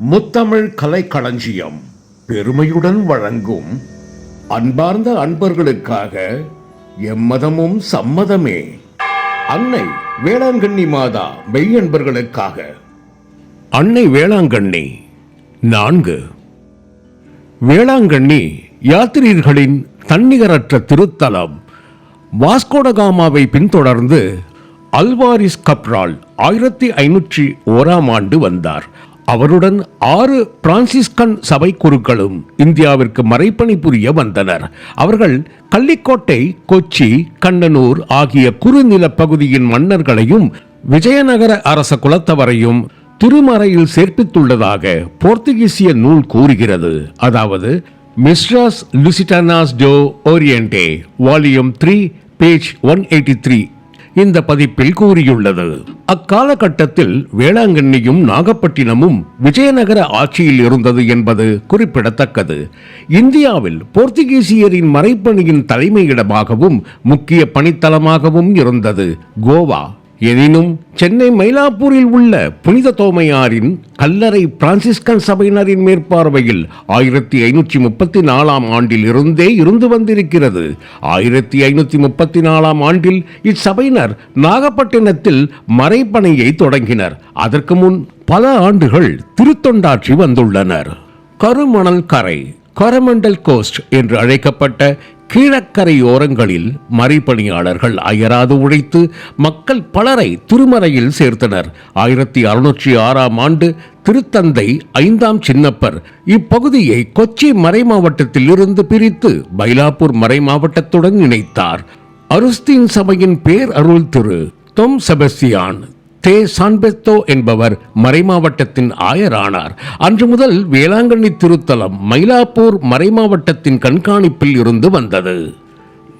முத்தமிழ் கலைக்களஞ்சியம் பெருமையுடன் வழங்கும் அன்பார்ந்த அன்பர்களுக்காக எம்மதமும் சம்மதமே. அன்னை வேளாங்கண்ணி மாதா மெய்யன்பர்களுக்காக அன்னை வேளாங்கண்ணி நான்கு. வேளாங்கண்ணி யாத்திரீர்களின் தன்னிகரற்ற திருத்தலம் வாஸ்கோடகாமாவை பின்தொடர்ந்து அல்வாரிஸ் கப்ரால் ஆயிரத்தி ஐநூற்றி ஓராம் ஆண்டு வந்தார். அவருடன் ஆறு பிரான்சிஸ்கன் சபை குருக்களும் இந்தியாவிற்கு மறைப்பணி புரிய வந்தனர். அவர்கள் கள்ளிக்கோட்டை கொச்சி கண்ணனூர் ஆகிய குறுநில பகுதியின் மன்னர்களையும் விஜயநகர அரச குலத்தவரையும் திருமறையில் சேர்ப்பித்துள்ளதாக போர்த்துகீசிய நூல் கூறுகிறது. அதாவது மிஸ்ராஸ் லுசிட்டானாஸ் டோ ஓரியன்டே volume three page one eighty three. இந்த பதிப்பில் கூறியுள்ளது. அக்காலகட்டத்தில் வேளாங்கண்ணியும் நாகப்பட்டினமும் விஜயநகர ஆட்சியில் இருந்தது என்பது குறிப்பிடத்தக்கது. இந்தியாவில் போர்த்துகீசியரின் மறைப்பணியின் தலைமையிடமாகவும் முக்கிய பணித்தலமாகவும் இருந்தது கோவா. எனினும் சென்னை மயிலாப்பூரில் உள்ள புனித தோமையாரின் கல்லறை பிரான்சிஸ்கன் சபையினரின் மேற்பார்வையில் ஆயிரத்தி ஐநூற்றி முப்பத்தி நாலாம் ஆண்டில் இருந்தே இருந்து வந்திருக்கிறது. ஆயிரத்தி ஐநூற்றி முப்பத்தி நாலாம் ஆண்டில் இச்சபையினர் நாகப்பட்டினத்தில் மறைப்பணியை தொடங்கினர். அதற்கு முன் பல ஆண்டுகள் திருத்தொண்டாற்றி வந்துள்ளனர். கருமணல் கரை கரமண்டல் கோஸ்ட் என்று அழைக்கப்பட்ட கீழக்கரையோரங்களில் மறைப்பணியாளர்கள் அயராது உழைத்து மக்கள் பலரை திருமறையில் சேர்த்தனர். ஆயிரத்தி அறுநூற்றி ஆறாம் ஆண்டு திருத்தந்தை ஐந்தாம் சின்னப்பர் இப்பகுதியை கொச்சி மறை மாவட்டத்தில் இருந்து பிரித்து மயிலாப்பூர் மறை மாவட்டத்துடன் இணைத்தார். அருஸ்தீன் சபையின் பேர் அருள் திரு. தொம் செபஸ்தியான் தே சான்பெத்தோ என்பவர் மறைமாவட்டத்தின் ஆயரானார். அன்று முதல் வேளாங்கண்ணி திருத்தலம் மயிலாப்பூர் மறைமாவட்டத்தின் கண்காணிப்பில் இருந்து வந்தது.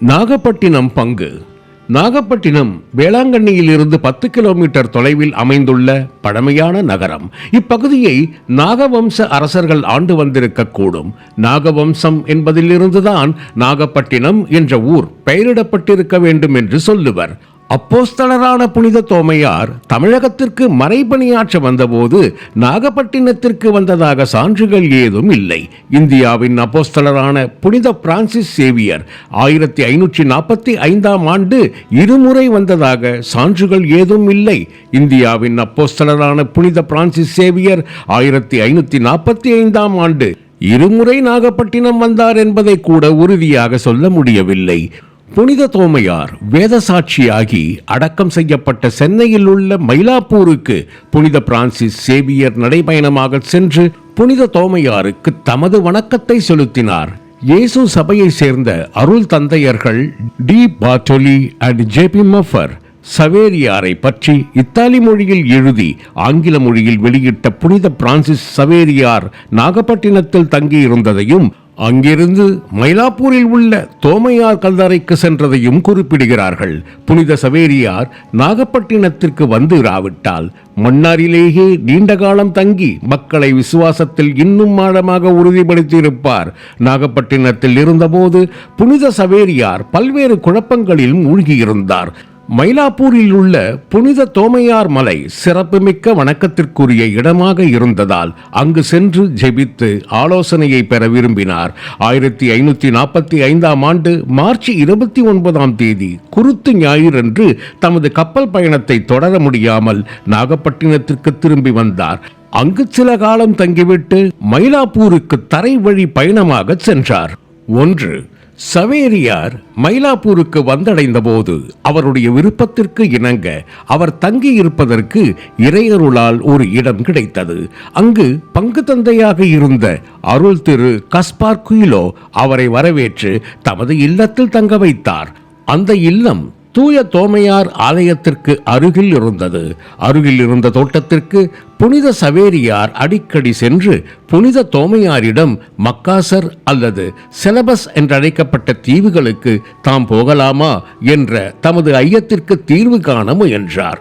நாகப்பட்டினம் பங்கு. நாகப்பட்டினம் வேளாங்கண்ணியில் இருந்து பத்து கிலோமீட்டர் தொலைவில் அமைந்துள்ள பழமையான நகரம். இப்பகுதியை நாகவம்ச அரசர்கள் ஆண்டு வந்திருக்கக்கூடும். நாகவம்சம் என்பதிலிருந்துதான் நாகப்பட்டினம் என்ற ஊர் பெயரிடப்பட்டிருக்க வேண்டும் என்று சொல்லுவர். அப்போஸ்தலரான புனித தோமையார் தமிழகத்திற்கு மறைபணியாற்ற வந்தபோது நாகப்பட்டினத்திற்கு வந்ததாக சான்றுகள் ஏதும் இல்லை. இந்தியாவின் அப்போஸ்தலரான புனித பிரான்சிஸ் சேவியர் ஆயிரத்தி ஐநூற்றி நாற்பத்தி ஐந்தாம் ஆண்டு இருமுறை வந்ததாக சான்றுகள் ஏதும் இல்லை. இந்தியாவின் அப்போஸ்தலரான புனித பிரான்சிஸ் சேவியர் ஆயிரத்தி ஐநூற்றி நாற்பத்தி ஐந்தாம் ஆண்டு இருமுறை நாகப்பட்டினம் வந்தார் என்பதை கூட உறுதியாக சொல்ல முடியவில்லை. புனித தோமையார் வேத சாட்சியாகி அடக்கம் செய்யப்பட்ட சென்னையில் உள்ள மயிலாப்பூருக்கு புனித பிரான்சிஸ் சேவியர் நடைபயணமாக சென்று புனித தோமையாருக்கு தமது வணக்கத்தை செலுத்தினார். இயேசு சபையை சேர்ந்த அருள் தந்தையர்கள் D. Bartoli and J P Maffei சவேரியாரை பற்றி இத்தாலி மொழியில் எழுதி ஆங்கில மொழியில் வெளியிட்ட புனித பிரான்சிஸ் சவேரியார் நாகப்பட்டினத்தில் தங்கியிருந்ததையும் அங்கிருந்து மயிலாப்பூரில் உள்ள தோமையார் கல்லறைக்கு சென்றதையும் குறிப்பிடுகிறார்கள். புனித சவேரியார் நாகப்பட்டினத்திற்கு வந்து இராவிட்டால் மன்னாரிலேயே நீண்ட காலம் தங்கி மக்களை விசுவாசத்தில் இன்னும் ஆழமாக உறுதிப்படுத்தியிருப்பார். நாகப்பட்டினத்தில் இருந்தபோது புனித சவேரியார் பல்வேறு குழப்பங்களில் மூழ்கியிருந்தார். மயிலாப்பூரில் உள்ள புனித தோமையார் மலை சிறப்புமிக்க வணக்கத்திற்குரிய இடமாக இருந்ததால் அங்கு சென்று ஜெபித்து ஆலோசனையை பெற விரும்பினார். ஆயிரத்தி ஐநூற்றி நாற்பத்தி ஐந்தாம் ஆண்டு மார்ச் இருபத்தி ஒன்பதாம் தேதி குருத்து ஞாயிறன்று தமது கப்பல் பயணத்தை தொடர முடியாமல் நாகப்பட்டினத்திற்கு திரும்பி வந்தார். அங்கு சில காலம் தங்கிவிட்டு மயிலாப்பூருக்கு தரை வழி பயணமாக சென்றார். ஒன்று சவேரியார் மயிலாப்பூருக்கு வந்தடைந்த போது அவருடைய விருப்பத்திற்கு இணங்க அவர் தங்கியிருப்பதற்கு இறையருளால் ஒரு இடம் கிடைத்தது. அங்கு பங்கு தந்தையாக இருந்த அருள் திரு கஸ்பார் குயிலோ அவரை வரவேற்று தமது இல்லத்தில் தங்க வைத்தார். அந்த இல்லம் தூய தோமையார் ஆலயத்திற்கு அருகில் இருந்தது. அருகில் இருந்த தோட்டத்திற்கு புனித சவேரியார் அடிக்கடி சென்று புனித தோமையாரிடம் மக்காசர் அல்லது செலபஸ் என்றழைக்கப்பட்ட தீவுகளுக்கு தாம் போகலாமா என்ற தமது ஐயத்திற்கு தீர்வு காண முயன்றார்.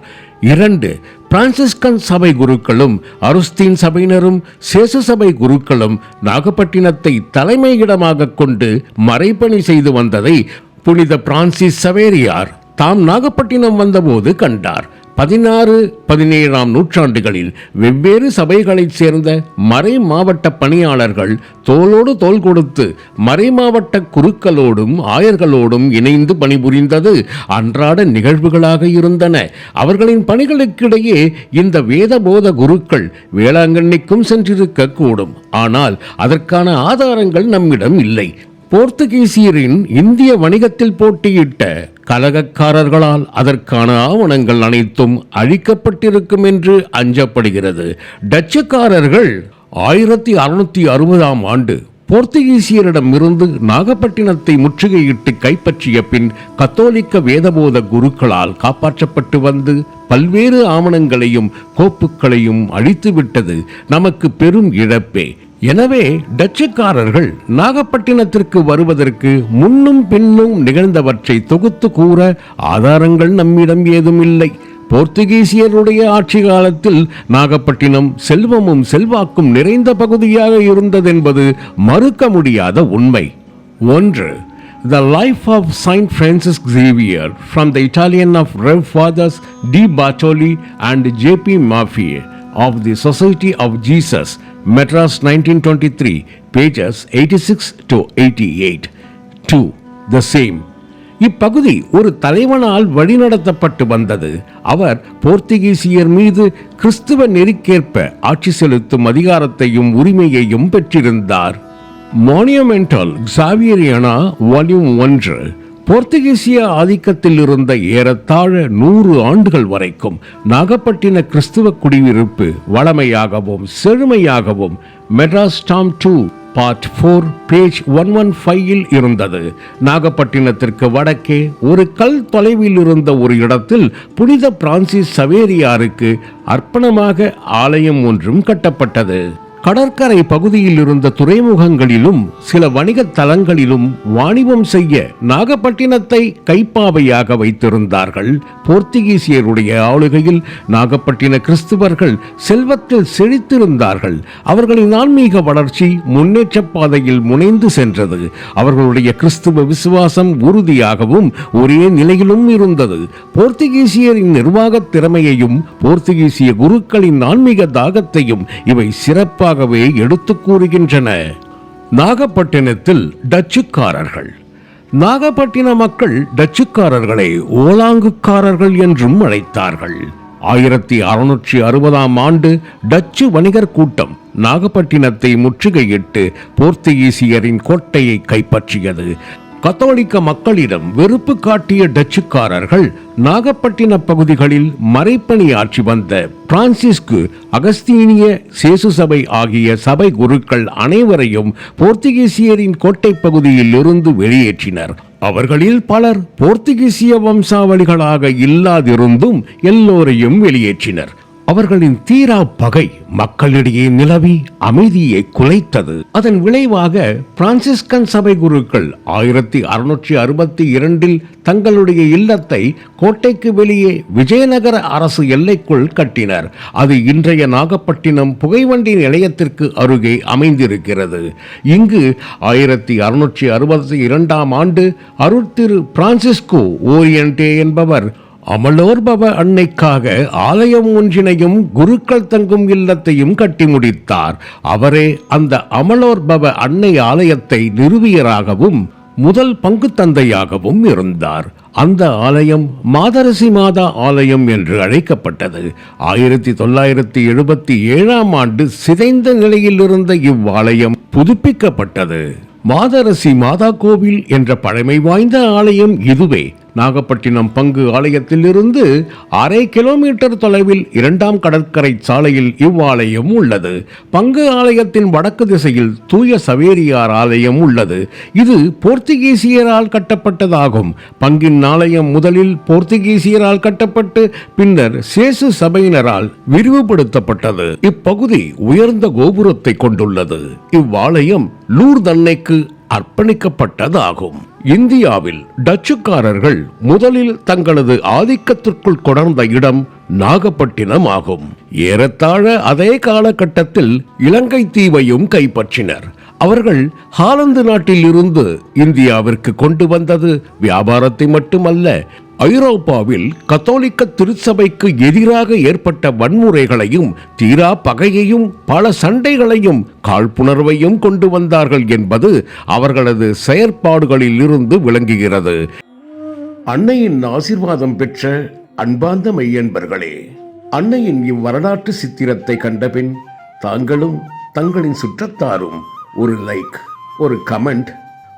இரண்டு பிரான்சிஸ்கன் சபை குருக்களும் அருஸ்தீன் சபையினரும் சேசு சபை குருக்களும் நாகப்பட்டினத்தை தலைமையிடமாக கொண்டு மறைப்பணி செய்து வந்ததை புனித பிரான்சிஸ் சவேரியார் தாம் நாகப்பட்டினம் வந்தபோது கண்டார். பதினாறு பதினேழாம் நூற்றாண்டுகளில் வெவ்வேறு சபைகளைச் சேர்ந்த மறை மாவட்ட பணியாளர்கள் தோளோடு தோல் கொடுத்து மறை மாவட்ட குருக்களோடும் ஆயர்களோடும் இணைந்து பணிபுரிந்தது அன்றாட நிகழ்வுகளாக இருந்தன. அவர்களின் பணிகளுக்கிடையே இந்த வேதபோத குருக்கள் வேளாங்கண்ணிக்கும் சென்றிருக்க கூடும். ஆனால் அதற்கான ஆதாரங்கள் நம்மிடம் இல்லை. போர்த்துகீசியரின் இந்திய வணிகத்தில் போட்டியிட்ட கலகக்காரர்களால் அதற்கான ஆவணங்கள் அனைத்தும் அழிக்கப்பட்டிருக்கும் என்று அஞ்சப்படுகிறது. டச்சுக்காரர்கள் ஆயிரத்தி அறுநூத்தி அறுபதாம் ஆண்டு போர்த்துகீசியரிடமிருந்து நாகப்பட்டினத்தை முற்றுகையிட்டு கைப்பற்றிய பின் கத்தோலிக்க வேதபோத குருக்களால் காப்பாற்றப்பட்டு வந்து பல்வேறு ஆவணங்களையும் கோப்புகளையும் அழித்துவிட்டது. நமக்கு பெரும் இழப்பே. எனவே டச்சுக்காரர்கள் நாகப்பட்டினத்திற்கு வருவதற்கு முன்னும் பின்னும் நிகழ்ந்தவற்றை தொகுத்து கூற ஆதாரங்கள் நம்மிடம் ஏதும் இல்லை போர்த்துகீசியருடைய ஆட்சி காலத்தில் நாகப்பட்டினம் செல்வமும் செல்வாக்கும் நிறைந்த பகுதியாக இருந்ததென்பது மறுக்க முடியாத உண்மை. ஒன்று the life of Saint Francis Xavier from the Italian of Rev fathers D Bartoli and J P Maffei of the society of Jesus Madras 1923, pages 86 to 88. 2. The same. இப்பகுதி ஒரு தலைவனால் வழிநடத்தப்பட்டு வந்தது அவர் போர்த்துகீசியர் மீது கிறிஸ்துவ நெறிக்கேற்ப ஆட்சி செலுத்தும் அதிகாரத்தையும் உரிமையையும் பெற்றிருந்தார் மானியமெண்டல் சாவியரியானா வால்யூம் ஒன்று போர்த்துகீசிய ஆதிக்கத்தில் இருந்த ஏறத்தாழ நூறு ஆண்டுகள் வரைக்கும் நாகப்பட்டின கிறிஸ்துவ குடியிருப்பு வளமையாகவும் செழுமையாகவும் மெட்ராஸ்டாம் two part four page one one ஃபைவில் இருந்தது. நாகப்பட்டினத்திற்கு வடக்கே ஒரு கல் தொலைவில் இருந்த ஒரு இடத்தில் புனித பிரான்சிஸ் சவேரியாருக்கு அர்ப்பணமாக ஆலயம் ஒன்றும் கட்டப்பட்டது. கடற்கரை பகுதியில் இருந்த துறைமுகங்களிலும் சில வணிக தலங்களிலும் வாணிபம் செய்ய நாகப்பட்டினத்தை கைப்பாவையாக வைத்திருந்தார்கள். போர்த்துகீசியருடைய ஆளுகையில் நாகப்பட்டின கிறிஸ்துவர்கள் செல்வத்தில் செழித்திருந்தார்கள். அவர்களின் ஆன்மீக வளர்ச்சி முன்னேற்ற பாதையில் முனைந்து சென்றது. அவர்களுடைய கிறிஸ்துவ விசுவாசம் உறுதியாகவும் ஒரே நிலையிலும் இருந்தது. போர்த்துகீசியரின் நிர்வாக திறமையையும் போர்த்துகீசிய குருக்களின் ஆன்மீக தாகத்தையும் இவை சிறப்பாகவே எடுத்து கூறுகின்றன. நாகப்பட்டினத்தில் டச்சுக்காரர்கள். நாகப்பட்டின மக்கள் டச்சுக்காரர்களை ஓலாங்குக்காரர்கள் என்றும் அழைத்தார்கள். ஆயிரத்தி அறுநூற்றி அறுபதாம் ஆண்டு டச்சு வணிகர் கூட்டம் நாகப்பட்டினத்தை முற்றுகையிட்டு போர்த்துகீசியரின் கோட்டையை கைப்பற்றியது. கத்தோலிக்க மக்களிடம் வெறுப்பு காட்டிய டச்சுக்காரர்கள் நாகப்பட்டின பகுதிகளில் மறைப்பணி ஆற்றி வந்த பிரான்சிஸ்கு அகஸ்தீனிய சேசு சபை ஆகிய சபை குருக்கள் அனைவரையும் போர்த்துகீசியரின் கோட்டை பகுதியில் இருந்து வெளியேற்றினர். அவர்களில் பலர் போர்த்துகீசிய வம்சாவளிகளாக இல்லாதிருந்தும் எல்லோரையும் வெளியேற்றினர். அவர்களின் தீரா பகை மக்களிடையே நிலவி அமைதியை குலைத்தது. அதன் விளைவாக பிரான்சிஸ்கன் சபை குருக்கள் ஆயிரத்தி அறுநூற்றி அறுபத்தி இரண்டில் தங்களுடைய இல்லத்தை கோட்டைக்கு வெளியே விஜயநகர அரசு எல்லைக்குள் கட்டினர். அது இன்றைய நாகப்பட்டினம் புகைவண்டி நிலையத்திற்கு அருகே அமைந்திருக்கிறது. இங்கு ஆயிரத்தி அறுநூற்றி அறுபத்தி இரண்டாம் ஆண்டு அருட்திரு பிரான்சிஸ்கோ ஓரியன்டே என்பவர் அமலோர்பவ அன்னைக்காக ஆலயம் ஒன்றினையும் குருக்கள் தங்கும் இல்லத்தையும் கட்டி முடித்தார். அவரே அந்த அமலோர்பவ அன்னை ஆலயத்தை நிறுவியராகவும் முதல் பங்கு தந்தையாகவும் இருந்தார். அந்த ஆலயம் மாதரசி மாதா ஆலயம் என்று அழைக்கப்பட்டது. ஆயிரத்தி தொள்ளாயிரத்தி எழுபத்தி ஏழாம் ஆண்டு சிதைந்த நிலையில் இருந்த இவ்வாலயம் புதுப்பிக்கப்பட்டது. மாதரசி மாதா கோவில் என்ற பழமை வாய்ந்த ஆலயம் இதுவே. நாகப்பட்டினம் பங்கு ஆலயத்திலிருந்து அரை கிலோமீட்டர் தொலைவில் இரண்டாம் கடற்கரை சாலையில் இவ்வாலயம் உள்ளது. பங்கு ஆலயத்தின் வடக்கு திசையில் தூய சவேரியார் ஆலயம் உள்ளது. இது போர்த்துகீசியரால் கட்டப்பட்டதாகும். பங்கின் ஆலயம் முதலில் போர்த்துகீசியரால் கட்டப்பட்டு பின்னர் சேசு சபையினரால் விரிவுபடுத்தப்பட்டது. இப்பகுதி உயர்ந்த கோபுரத்தை கொண்டுள்ளது. இவ்வாலயம் லூர்த் அன்னைக்கு அர்ப்பணிக்கப்பட்டதாகும். இந்தியாவில் டச்சுக்காரர்கள் முதலில் தங்களது ஆதிக்கத்திற்குள் கொணர்ந்த இடம் நாகப்பட்டினம் ஆகும் ஏறத்தாழ அதே காலகட்டத்தில் இலங்கை தீவையும் கைப்பற்றினர். அவர்கள் ஹாலந்து நாட்டில் இருந்து இந்தியாவிற்கு கொண்டு வந்தது வியாபாரத்தை மட்டுமல்ல ஐரோப்பாவில் கத்தோலிக்க திருச்சபைக்கு எதிராக ஏற்பட்ட வன்முறைகளையும் தீரா பகையையும் பல சண்டைகளையும் காழ்ப்புணர்வையும் கொண்டு வந்தார்கள் என்பது அவர்களது செயற்பாடுகளில் இருந்து விளங்குகிறது. அன்னையின் ஆசிர்வாதம் பெற்ற அன்பார்ந்த மெய்யன்பர்களே அன்னையின் இவ்வரலாற்று சித்திரத்தை கண்டபின் தாங்களும் தங்களின் சுற்றத்தாரும் ஒரு லைக் ஒரு கமெண்ட்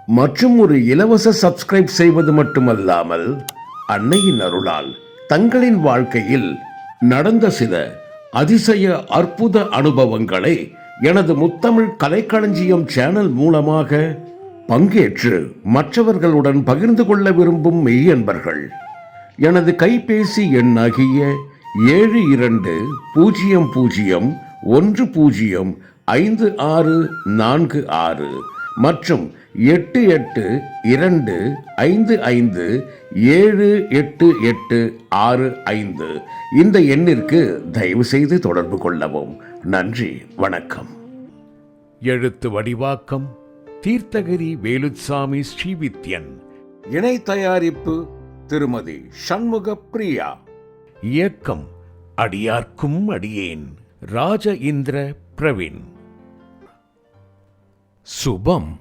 மற்றும் ஒரு இலவச சப்ஸ்கிரைப் செய்வது மட்டுமல்லாமல் அன்னையின் அருளால் தங்களின் வாழ்க்கையில் நடந்த சில அதிசய அற்புத அனுபவங்களை எனது முத்தமிழ் கலைக்களஞ்சியம் சேனல் மூலமாக பங்கேற்று மற்றவர்களுடன் பகிர்ந்து கொள்ள விரும்பும் மெய்யன்பர்கள். எனது கைபேசி எண்ணாகிய ஏழு இரண்டு பூஜ்ஜியம் பூஜ்ஜியம் ஒன்று பூஜ்ஜியம் ஐந்து ஆறு நான்கு ஆறு மற்றும் எட்டு எட்டு இரண்டு ஐந்து ஐந்து ஏழு எட்டு எட்டு ஆறு ஐந்து இந்த எண்ணிற்கு தயவு செய்து தொடர்பு கொள்ளவும். நன்றி வணக்கம். எழுத்து வடிவாக்கம் தீர்த்தகிரி வேலுச்சாமி ஸ்ரீவித்யன். இணை தயாரிப்பு திருமதி சண்முக பிரியா. இயக்கம் அடியார்க்கும் அடியேன் ராஜ இந்திர பிரவீன். शुभम।